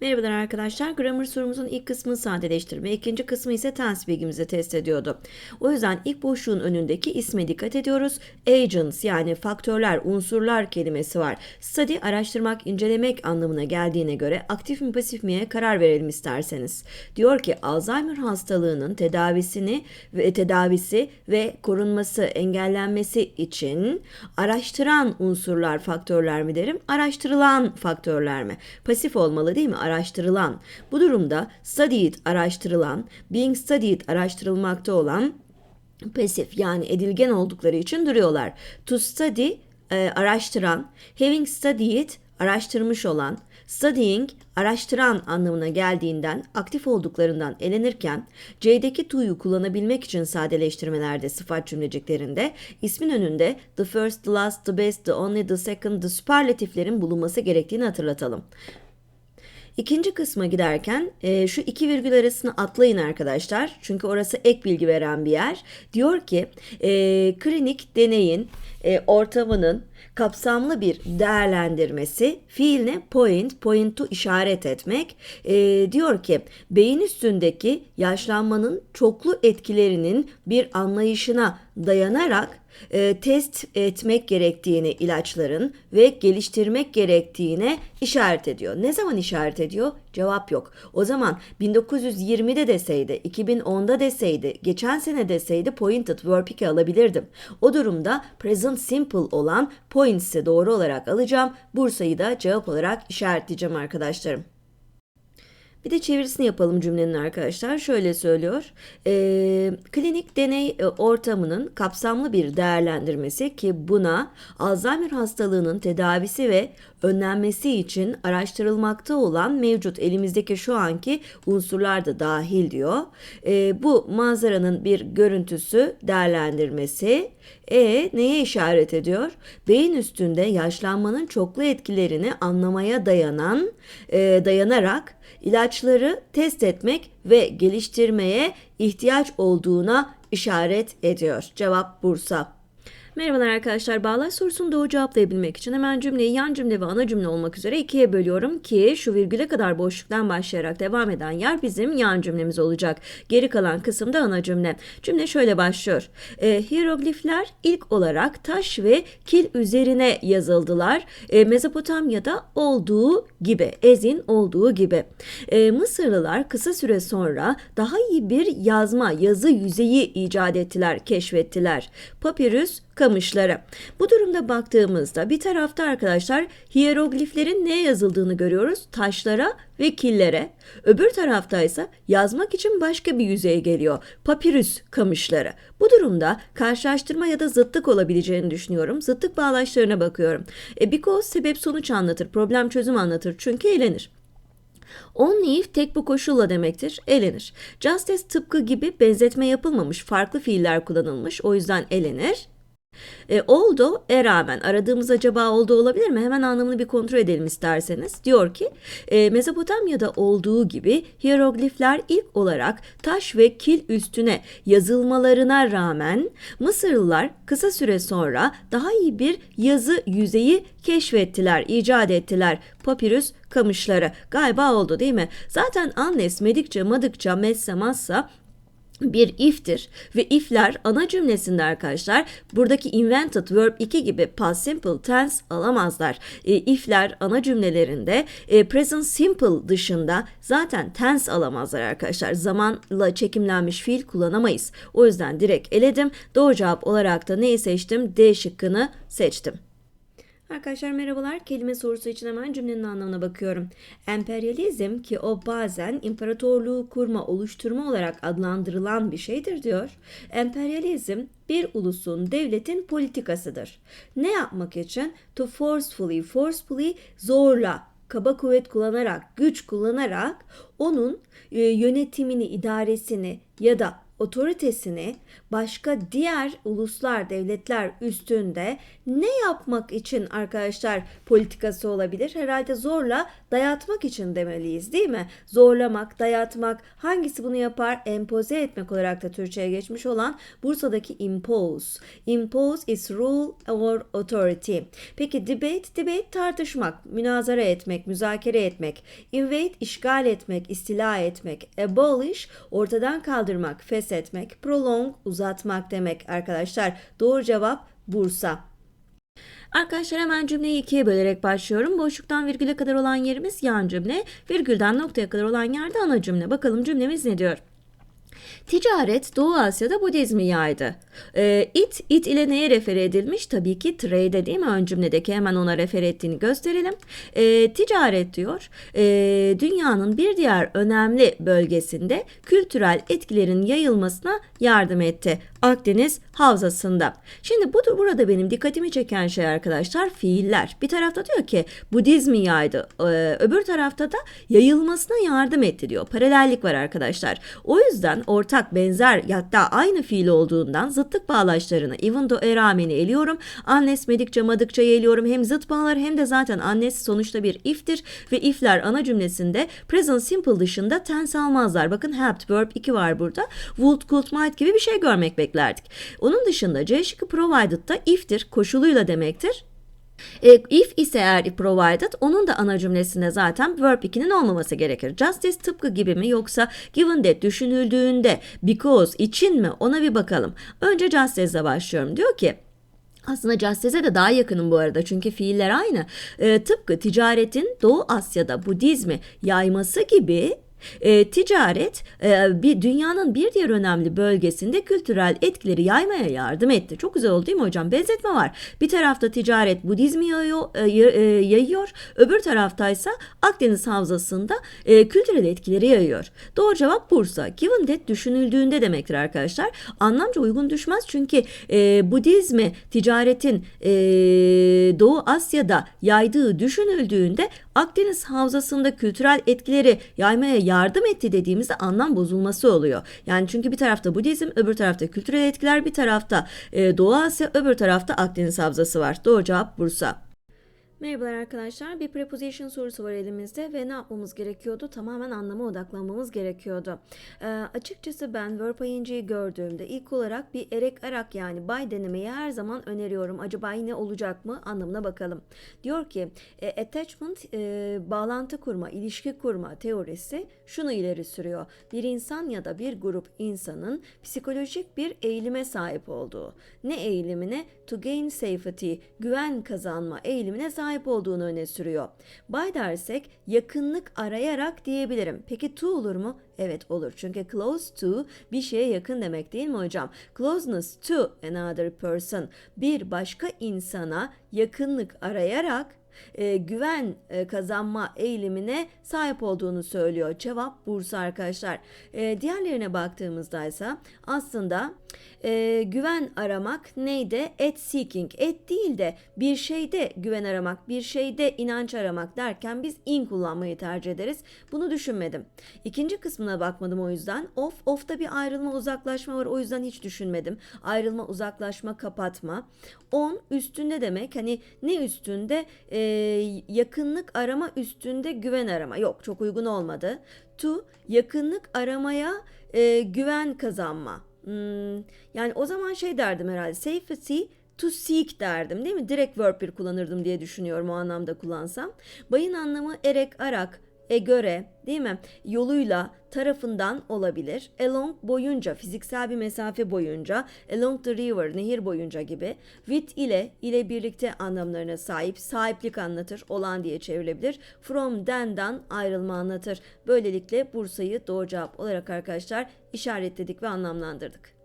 Merhabalar arkadaşlar. Grammar sorumuzun ilk kısmını sadeleştirme, ikinci kısmı ise tense bilgimizi test ediyordu. O yüzden ilk boşluğun önündeki isme dikkat ediyoruz. Agents yani faktörler, unsurlar kelimesi var. Study araştırmak, incelemek anlamına geldiğine göre aktif mi pasif miye karar verelim isterseniz. Diyor ki Alzheimer hastalığının tedavisini ve tedavisi ve korunması, engellenmesi için araştıran unsurlar, faktörler mi derim? Araştırılan faktörler mi? Pasif olmalı değil mi? Araştırılan. Bu durumda studied araştırılan, being studied araştırılmakta olan pasif yani edilgen oldukları için duruyorlar. To study e, araştıran, having studied araştırmış olan, studying araştıran anlamına geldiğinden aktif olduklarından elenirken C'deki to'yu kullanabilmek için sadeleştirmelerde sıfat cümleciklerinde ismin önünde the first, the last, the best, the only, the second, the superlatiflerin bulunması gerektiğini hatırlatalım. İkinci kısma giderken e, şu iki virgül arasını atlayın arkadaşlar. Çünkü orası ek bilgi veren bir yer. Diyor ki e, klinik deneyin e, ortamının kapsamlı bir değerlendirmesi fiiline point, point to işaret etmek. E, diyor ki beyin üstündeki yaşlanmanın çoklu etkilerinin bir anlayışına dayanarak e, test etmek gerektiğini ilaçların ve geliştirmek gerektiğine işaret ediyor. Ne zaman işaret ediyor? Cevap yok. O zaman 1920'de deseydi, 2010'da deseydi, geçen sene deseydi pointed verb 2 alabilirdim. O durumda present simple olan points'i doğru olarak alacağım. Bursa'yı da cevap olarak işaretleyeceğim arkadaşlarım. Bir de çevirisini yapalım cümlenin arkadaşlar. Şöyle söylüyor. E, klinik deney e, ortamının kapsamlı bir değerlendirmesi ki buna Alzheimer hastalığının tedavisi ve önlenmesi için araştırılmakta olan mevcut elimizdeki şu anki unsurlar da dahil diyor. E, bu manzaranın bir görüntüsü değerlendirmesi. E neye işaret ediyor? Beyin üstünde yaşlanmanın çoklu etkilerini anlamaya dayanan, e, dayanarak ilaçları test etmek ve geliştirmeye ihtiyaç olduğuna işaret ediyor. Cevap Bursa. Merhabalar arkadaşlar. Bağlaç sorusunu doğru cevaplayabilmek için hemen cümleyi yan cümle ve ana cümle olmak üzere ikiye bölüyorum ki şu virgüle kadar boşluktan başlayarak devam eden yer bizim yan cümlemiz olacak. Geri kalan kısım da ana cümle. Cümle şöyle başlıyor. E, hieroglifler ilk olarak taş ve kil üzerine yazıldılar. E, Mezopotamya'da olduğu gibi, ezin olduğu gibi. E, Mısırlılar kısa süre sonra daha iyi bir yazma, yazı yüzeyi icat ettiler, keşfettiler. Papyrus kamışları. Bu durumda baktığımızda bir tarafta arkadaşlar hierogliflerin neye yazıldığını görüyoruz? Taşlara ve killere. Öbür tarafta ise yazmak için başka bir yüzeye geliyor. Papirüs kamışları. Bu durumda karşılaştırma ya da zıtlık olabileceğini düşünüyorum. Zıtlık bağlaçlarına bakıyorum. E, because sebep sonuç anlatır, problem çözüm anlatır çünkü eğlenir. Only if tek bu koşulla demektir. Elenir. Just as tıpkı gibi benzetme yapılmamış, farklı fiiller kullanılmış. O yüzden elenir. E, oldu, e rağmen aradığımız acaba oldu olabilir mi? Hemen anlamını bir kontrol edelim isterseniz. Diyor ki e, Mezopotamya'da olduğu gibi hieroglifler ilk olarak taş ve kil üstüne yazılmalarına rağmen Mısırlılar kısa süre sonra daha iyi bir yazı yüzeyi keşfettiler, icat ettiler. Papirüs kamışları. Galiba oldu değil mi? Zaten unless, medikçe, madıkça, messe, massa bir if'tir ve if'ler ana cümlesinde arkadaşlar buradaki invented verb 2 gibi past simple tense alamazlar. E, if'ler ana cümlelerinde e, present simple dışında zaten tense alamazlar arkadaşlar. Zamanla çekimlenmiş fiil kullanamayız. O yüzden direkt eledim. Doğru cevap olarak da neyi seçtim? D şıkkını seçtim. Arkadaşlar merhabalar. Kelime sorusu için hemen cümlenin anlamına bakıyorum. Emperyalizm ki o bazen imparatorluğu kurma, oluşturma olarak adlandırılan bir şeydir diyor. Emperyalizm bir ulusun, devletin politikasıdır. Ne yapmak için? To forcefully, forcefully zorla, kaba kuvvet kullanarak, güç kullanarak onun e, yönetimini, idaresini ya da otoritesini başka diğer uluslar, devletler üstünde ne yapmak için arkadaşlar politikası olabilir? Herhalde zorla dayatmak için demeliyiz değil mi? Zorlamak, dayatmak hangisi bunu yapar? Empoze etmek olarak da Türkçe'ye geçmiş olan Bursa'daki impose. Impose is rule or authority. Peki debate, debate tartışmak, münazara etmek, müzakere etmek. Invade işgal etmek, istila etmek. Abolish ortadan kaldırmak, feshetmek. Prolong uzatmak demek arkadaşlar. Doğru cevap Bursa. Arkadaşlar hemen cümleyi ikiye bölerek başlıyorum. Boşluktan virgüle kadar olan yerimiz yan cümle. Virgülden noktaya kadar olan yerde ana cümle. Bakalım cümlemiz ne diyor? Ticaret Doğu Asya'da Budizmi yaydı. Ee, it, it ile neye refer edilmiş? Tabii ki trade'e değil mi? Ön cümledeki hemen ona refer ettiğini gösterelim. Ee, ticaret diyor, ee, dünyanın bir diğer önemli bölgesinde kültürel etkilerin yayılmasına yardım etti. Akdeniz Havzası'nda. Şimdi bu burada benim dikkatimi çeken şey arkadaşlar fiiller. Bir tarafta diyor ki Budizmi yaydı. Ee, öbür tarafta da yayılmasına yardım etti diyor. Paralellik var arkadaşlar. O yüzden ortak, benzer hatta aynı fiil olduğundan zıtlık bağlaçlarını even though e rağmeni eliyorum. Annes medikçe madıkça eliyorum. Hem zıt bağlar hem de zaten annes sonuçta bir if'tir ve if'ler ana cümlesinde present simple dışında tense almazlar. Bakın helped verb 2 var burada. Would, could, might gibi bir şey görmek beklerdik. Onun dışında C şıkkı provided da if'tir, koşuluyla demektir. E, if ise eğer provided onun da ana cümlesinde zaten verb 2'nin olmaması gerekir. Justice tıpkı gibi mi yoksa given that düşünüldüğünde because için mi ona bir bakalım. Önce justice'le başlıyorum. Diyor ki aslında Justice'e de daha yakınım bu arada çünkü fiiller aynı. E, tıpkı ticaretin Doğu Asya'da Budizmi yayması gibi e, ticaret e, bir dünyanın bir diğer önemli bölgesinde kültürel etkileri yaymaya yardım etti. Çok güzel oldu değil mi hocam? Benzetme var. Bir tarafta ticaret Budizmi yayıyor, e, e, yayıyor öbür taraftaysa Akdeniz Havzası'nda e, kültürel etkileri yayıyor. Doğru cevap Bursa. Given that düşünüldüğünde demektir arkadaşlar. Anlamca uygun düşmez çünkü e, Budizmi ticaretin e, Doğu Asya'da yaydığı düşünüldüğünde Akdeniz Havzası'nda kültürel etkileri yaymaya yardım etti dediğimizde anlam bozulması oluyor. Yani çünkü bir tarafta Budizm, öbür tarafta kültürel etkiler, bir tarafta e, Doğu Asya, öbür tarafta Akdeniz Havzası var. Doğru cevap Bursa. Merhabalar arkadaşlar. Bir preposition sorusu var elimizde ve ne yapmamız gerekiyordu? Tamamen anlama odaklanmamız gerekiyordu. Ee, açıkçası ben verb ing'yi gördüğümde ilk olarak bir erek arak yani by denemeyi her zaman öneriyorum. Acaba yine olacak mı? Anlamına bakalım. Diyor ki e, attachment e, bağlantı kurma, ilişki kurma teorisi şunu ileri sürüyor. Bir insan ya da bir grup insanın psikolojik bir eğilime sahip olduğu. Ne eğilimine? To gain safety, güven kazanma eğilimine sahip olduğunu öne sürüyor. By dersek yakınlık arayarak diyebilirim. Peki to olur mu? Evet olur. Çünkü close to bir şeye yakın demek değil mi hocam? Closeness to another person bir başka insana yakınlık arayarak e, güven e, kazanma eğilimine sahip olduğunu söylüyor. Cevap Bursa arkadaşlar. E, diğerlerine baktığımızda ise aslında e, güven aramak neydi? Et seeking. Et değil de bir şeyde güven aramak, bir şeyde inanç aramak derken biz in kullanmayı tercih ederiz. Bunu düşünmedim. İkinci kısmına bakmadım o yüzden. Of, of'ta bir ayrılma, uzaklaşma var. O yüzden hiç düşünmedim. Ayrılma, uzaklaşma, kapatma. On üstünde demek. Hani ne üstünde? E, yakınlık arama üstünde güven arama. Yok çok uygun olmadı. To yakınlık aramaya e, güven kazanma. Hmm, yani o zaman şey derdim herhalde. Safety to seek derdim değil mi? Direkt verb bir kullanırdım diye düşünüyorum o anlamda kullansam. Bayın anlamı erek, arak, e göre değil mi? Yoluyla tarafından olabilir. Along boyunca fiziksel bir mesafe boyunca along the river nehir boyunca gibi with ile ile birlikte anlamlarına sahip sahiplik anlatır olan diye çevrilebilir. From then'dan ayrılma anlatır. Böylelikle Bursa'yı doğru cevap olarak arkadaşlar işaretledik ve anlamlandırdık.